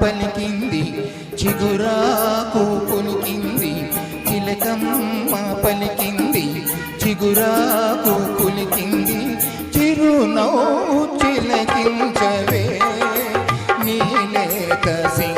పలికింది చిగురాకు కొలికింది చిలకమ్మ పలికింది చిగురాకు certa, sim.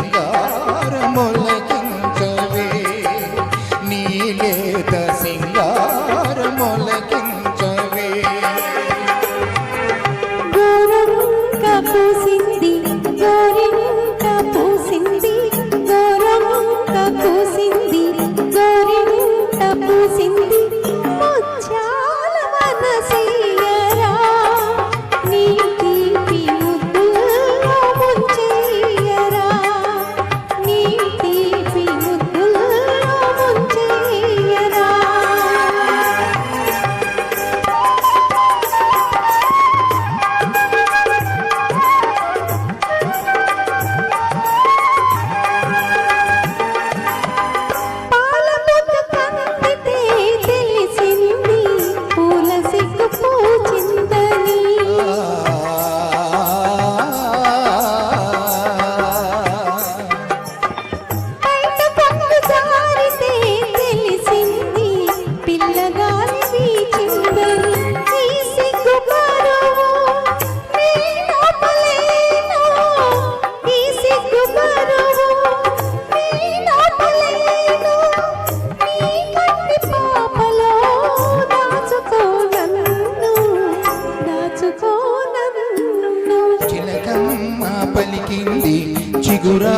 పలికింది. చిగురా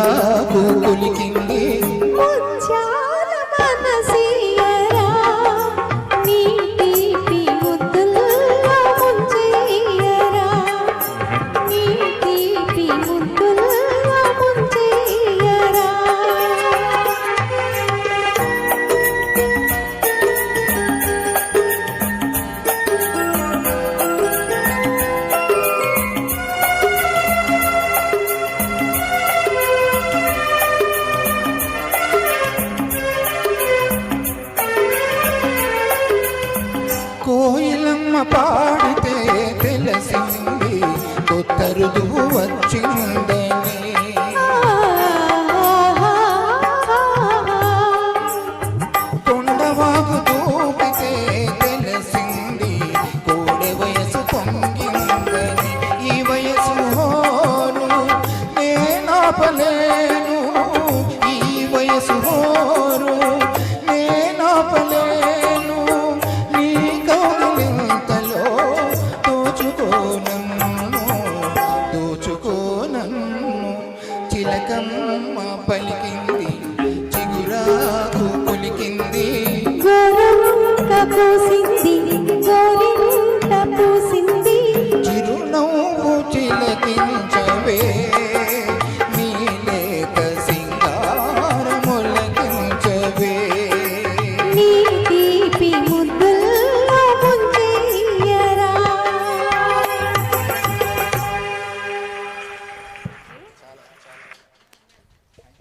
పాడితే తెలిసింది కొత్త ఋతువు వచ్చిందని కొండవాకు తూపితే తెలిసింది కోడి వయసు పొంగిందని. ఈ వయసు నేనాపలేను. ఈ వయసు హోరు 在心底。